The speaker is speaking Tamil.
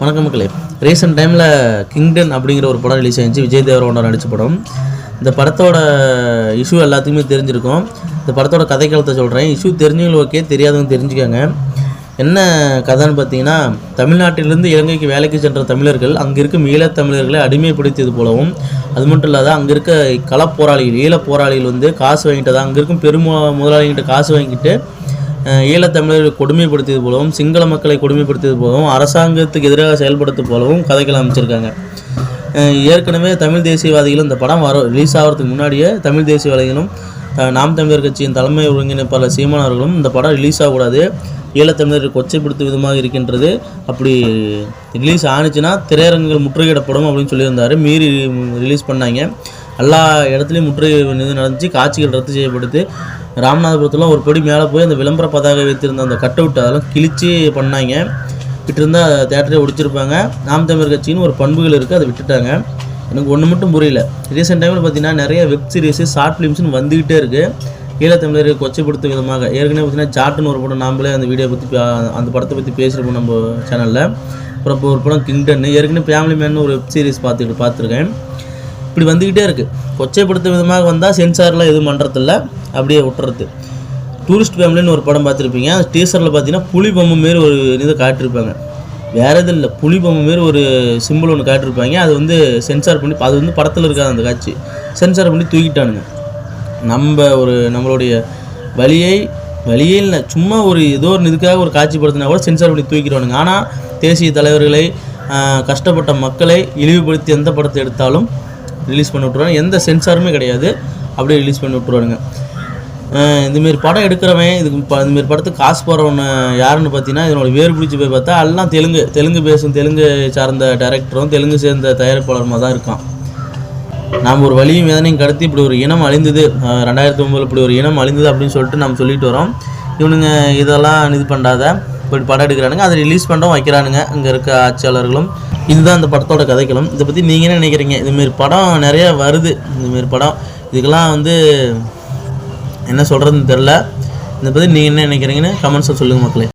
வணக்கம் மக்களே. ரீசெண்ட் டைமில் கிங்டன் அப்படிங்கிற ஒரு படம் ரிலீஸ் ஆயிருந்துச்சு விஜய் தேவரோட நடித்த படம். இந்த படத்தோட இஷ்யூ எல்லாத்துக்குமே தெரிஞ்சிருக்கும். இந்த படத்தோட கதைக்காலத்தை சொல்கிறேன் இஷ்யூ தெரிஞ்சவங்களும் ஓகே தெரியாதவங்க தெரிஞ்சுக்கோங்க. என்ன கதைன்னு பார்த்தீங்கன்னா தமிழ்நாட்டிலிருந்து இலங்கைக்கு வேலைக்கு சென்ற தமிழர்கள் அங்கே இருக்கும் ஈழத் தமிழர்களை அடிமைப்படுத்தியது போலவும் அது மட்டும் இல்லாத அங்கே இருக்க களப்போராளிகள் ஈழப் போராளிகள் வந்து காசு வாங்கிட்டு தான் அங்கே இருக்கும் பெரும் முதலாளிகிட்ட காசு வாங்கிட்டு ஈழத்தமிழர் கொடுமைப்படுத்தியது போலவும் சிங்கள மக்களை கொடுமைப்படுத்தியது போலவும் அரசாங்கத்துக்கு எதிராக செயல்படுத்து போலவும் கதைகள் அமைச்சிருக்காங்க. ஏற்கனவே தமிழ் தேசியவாதிகளும் இந்த படம் வர ரிலீஸ் ஆகிறதுக்கு முன்னாடியே தமிழ் தேசியவாதிகளும் நாம் தமிழர் கட்சியின் தலைமை ஒருங்கிணைப்பாளர் சீமானவர்களும் இந்த படம் ரிலீஸ் ஆகக்கூடாது. ஈழத்தமிழர் கொச்சைப்படுத்தும் விதமாக இருக்கின்றது. அப்படி ரிலீஸ் ஆணுச்சுன்னா திரையரங்குகள் முற்றுகையிடப்படும் அப்படின்னு சொல்லியிருந்தார். மீறி ரிலீஸ் பண்ணாங்க. எல்லா இடத்துலையும் முற்றுகை இது நடந்துச்சு. காட்சிகள் ரத்து செய்யப்படுது. ராமநாதபுரத்தில் ஒரு படி மேலே போய் அந்த விளம்பர பதாகை வைத்திருந்த அந்த கட் அவுட் அதெல்லாம் கிழிச்சு பண்ணாங்க. விட்டுருந்தால் தேட்டரே ஒடிச்சிருப்பாங்க. நாம் தமிழர் கட்சின்னு ஒரு பண்புகள் இருக்குது அதை விட்டுட்டாங்க. எனக்கு ஒன்று மட்டும் புரியல. ரீசெண்ட் டைமில் பார்த்தீங்கன்னா நிறைய வெப் சீரிஸு ஷார்ட் ஃபிலிம்ஸ்னு வந்துக்கிட்டே இருக்குது ஈழத்தமிழரை கொச்சைப்படுத்தும் விதமாக. ஏற்கனவே பார்த்தீங்கன்னா ஜாட்டுன்னு ஒரு படம் நாமளே அந்த வீடியோ பற்றி அந்த படத்தை பற்றி பேசியிருப்போம் நம்ம சேனலில் அப்புறம் இப்போ ஒரு படம் கிங்டன் ஏற்கனவே ஃபேமிலி மேன் ஒரு வெப் சீரிஸ் பார்த்துட்டு பார்த்துருக்கேன். இப்படி வந்துக்கிட்டே இருக்குது கொச்சைப்படுத்தும் விதமாக வந்தால் சென்சார்லாம் எதுவும் பண்ணுறதில்ல அப்படியே விட்டுறது. டூரிஸ்ட் ஃபேமிலின்னு ஒரு படம் பார்த்துருப்பீங்க. அந்த டீசரில் பார்த்தீங்கன்னா புலி பொம்மை மாரி ஒரு இதை காட்டியிருப்பாங்க வேறு எதுவும் இல்லை. புலி பொம்மை மாரி ஒரு சிம்பிள் ஒன்று காட்டியிருப்பாங்க அது வந்து சென்சார் பண்ணி அது வந்து படத்தில் இருக்காது அந்த காட்சி. சென்சார் பண்ணி தூக்கிட்டானுங்க. நம்ம ஒரு நம்மளுடைய வழியை வழியே இல்லை. சும்மா ஒரு ஏதோ ஒரு இதுக்காக ஒரு காட்சிப்படுத்தினா கூட சென்சார் பண்ணி தூக்கிடுவானுங்க. ஆனால் தேசிய தலைவர்களை கஷ்டப்பட்ட மக்களை இழிவுபடுத்தி எந்த படத்தை எடுத்தாலும் ரிலீஸ் பண்ணி விட்ருவாங்க எந்த சென்சாருமே கிடையாது. அப்படியே ரிலீஸ் பண்ணி விட்ருவானுங்க இந்தமாரி படம் எடுக்கிறவன் இதுக்கு இப்போ இந்தமாரி படத்துக்கு காசு போகிறவன் யாருன்னு பார்த்தீங்கன்னா இதனோட வேறு பிடிச்சி போய் பார்த்தா எல்லாம் தெலுங்கு தெலுங்கு பேசும் தெலுங்கு சார்ந்த டேரக்டரும் தெலுங்கு சேர்ந்த தயாரிப்பாளருமாக தான் இருக்கான். நாம் ஒரு வழியும் வேதனையும் கடத்தி இப்படி ஒரு இனம் அழிந்தது ரெண்டாயிரத்தி ஒம்பதில் இப்படி ஒரு இனம் அழிந்தது அப்படின்னு சொல்லிட்டு நம்ம சொல்லிட்டு வரோம். இவனுங்க இதெல்லாம் இது பண்ணாத இப்படி படம் எடுக்கிறானுங்க அதை ரிலீஸ் பண்ணுறோம் வைக்கிறானுங்க. இங்கே இருக்க ஆட்சியாளர்களும் இதுதான் இந்த படத்தோட கதைக்களம். இதை பற்றி நீங்கள் என்ன நினைக்கிறீங்க? இதுமாரி படம் நிறைய வருது. இதுமாரி படம். இதுக்கெல்லாம் வந்து என்ன சொல்கிறதுன்னு தெரில இதை பற்றி நீங்கள் என்ன நினைக்கிறீங்கன்னு கமெண்ட்ஸில் சொல்லுங்கள் மக்களே.